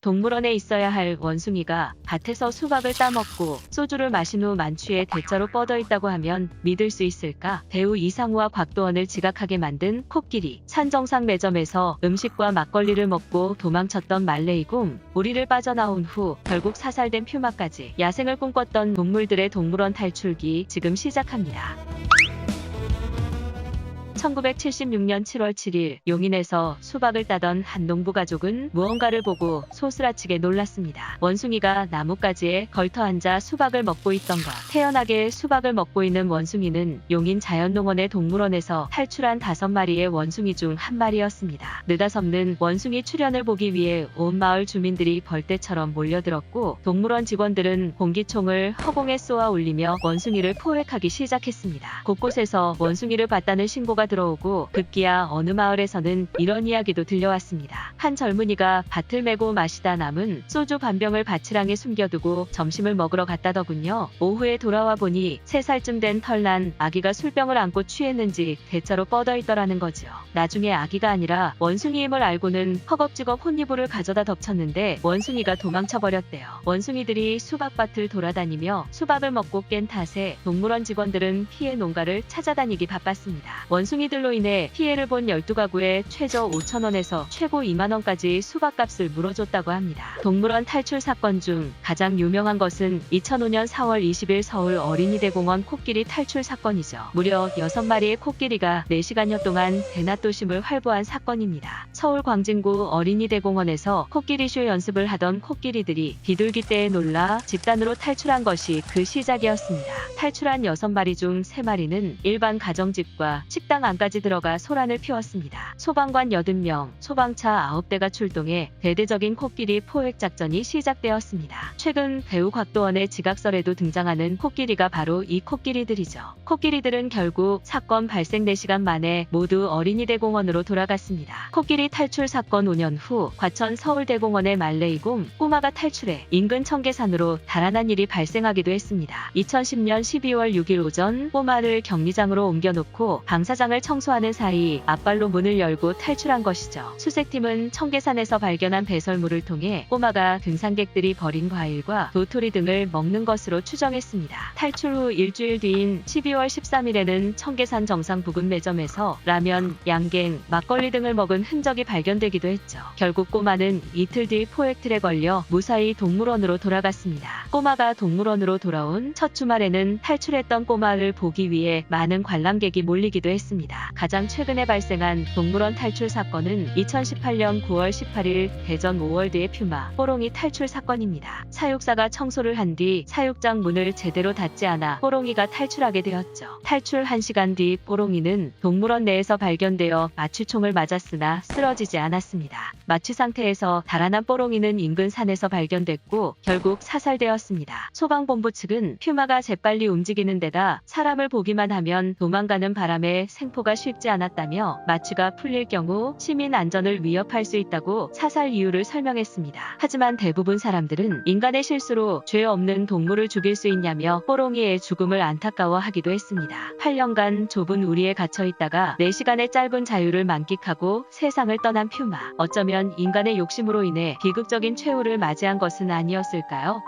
동물원에 있어야 할 원숭이가 밭에서 수박을 따먹고 소주를 마신 후 만취해 대자로 뻗어 있다고 하면 믿을 수 있을까? 배우 이상우와 곽도원을 지각하게 만든 코끼리. 산정상 매점에서 음식과 막걸리를 먹고 도망쳤던 말레이곰. 우리를 빠져나온 후 결국 사살된 퓨마까지 야생을 꿈꿨던 동물들의 동물원 탈출기 지금 시작합니다. 1976년 7월 7일 용인에서 수박을 따던 한 농부 가족은 무언가를 보고 소스라치게 놀랐습니다. 원숭이가 나뭇가지에 걸터 앉아 수박을 먹고 있던 것. 태연하게 수박을 먹고 있는 원숭이는 용인 자연농원의 동물원에서 탈출한 다섯 마리의 원숭이 중 한 마리였습니다. 느닷없는 원숭이 출현을 보기 위해 온 마을 주민들이 벌떼처럼 몰려들었고 동물원 직원들은 공기총을 허공에 쏘아 올리며 원숭이를 포획하기 시작했습니다. 곳곳에서 원숭이를 봤다는 신고가 들어오고 급기야 어느 마을에서는 이런 이야기도 들려왔습니다. 한 젊은이가 밭을 메고 마시다 남은 소주 반병을 밭이랑에 숨겨두고 점심을 먹으러 갔다더군요. 오후에 돌아와 보니 3살쯤 된 털난 아기가 술병을 안고 취했는지 대자로 뻗어 있더라는 거죠. 나중에 아기가 아니라 원숭이임을 알고는 허겁지겁 혼이불을 가져다 덮쳤는데 원숭이가 도망쳐버렸대요. 원숭이들이 수박밭을 돌아다니며 수박을 먹고 깬 탓에 동물원 직원들은 피해 농가를 찾아다니기 바빴습니다. 원숭이 들로 인해 피해를 본 12가구에 최저 5천원에서 최고 2만원까지 수박값을 물어줬다고 합니다. 동물원 탈출 사건 중 가장 유명한 것은 2005년 4월 20일 서울 어린이대공원 코끼리 탈출 사건이죠. 무려 6마리의 코끼리가 4시간여 동안 대낮도심을 활보한 사건입니다. 서울 광진구 어린이대공원에서 코끼리쇼 연습을 하던 코끼리들이 비둘기 떼에 놀라 집단으로 탈출한 것이 그 시작이었습니다. 탈출한 6마리 중 3마리는 일반 가정집과 식당 안까지 들어가 소란을 피웠습니다. 소방관 80명, 소방차 9대가 출동해 대대적인 코끼리 포획 작전이 시작되었습니다. 최근 배우 곽도원의 지각설에도 등장하는 코끼리가 바로 이 코끼리들이죠. 코끼리들은 결국 사건 발생 4시간 만에 모두 어린이대공원으로 돌아갔습니다. 코끼리 탈출 사건 5년 후 과천 서울대공원의 말레이곰 꼬마가 탈출해 인근 청계산으로 달아난 일이 발생하기도 했습니다. 2010년 12월 6일 오전 꼬마를 격리장으로 옮겨놓고 방사장을 청소하는 사이 앞발로 문을 열고 탈출한 것이죠. 수색팀은 청계산에서 발견한 배설물을 통해 꼬마가 등산객들이 버린 과일과 도토리 등을 먹는 것으로 추정했습니다. 탈출 후 일주일 뒤인 12월 13일에는 청계산 정상 부근 매점에서 라면, 양갱, 막걸리 등을 먹은 흔적이 발견되기도 했죠. 결국 꼬마는 이틀 뒤 포획틀에 걸려 무사히 동물원으로 돌아갔습니다. 꼬마가 동물원으로 돌아온 첫 주말에는 탈출했던 꼬마를 보기 위해 많은 관람객이 몰리기도 했습니다. 가장 최근에 발생한 동물원 탈출 사건은 2018년 9월 18일 대전 5월드의 퓨마 뽀롱이 탈출 사건입니다. 사육사가 청소를 한 뒤 사육장 문을 제대로 닫지 않아 뽀롱이가 탈출하게 되었죠. 탈출 1시간 뒤 뽀롱이는 동물원 내에서 발견되어 마취총을 맞았으나 쓰러지지 않았습니다. 마취 상태에서 달아난 뽀롱이는 인근 산에서 발견됐고 결국 사살되었습니다. 소방본부 측은 퓨마가 재빨리 움직이는 데다 사람을 보기만 하면 도망가는 바람에 생 포가 쉽지 않았다며 마취가 풀릴 경우 시민 안전을 위협할 수 있다고 사살 이유를 설명했습니다. 하지만 대부분 사람들은 인간의 실수로 죄 없는 동물을 죽일 수 있냐며 뽀롱이의 죽음을 안타까워하기도 했습니다. 8년간 좁은 우리에 갇혀 있다가 4시간의 짧은 자유를 만끽하고 세상을 떠난 퓨마. 어쩌면 인간의 욕심으로 인해 비극적인 최후를 맞이한 것은 아니었을까요?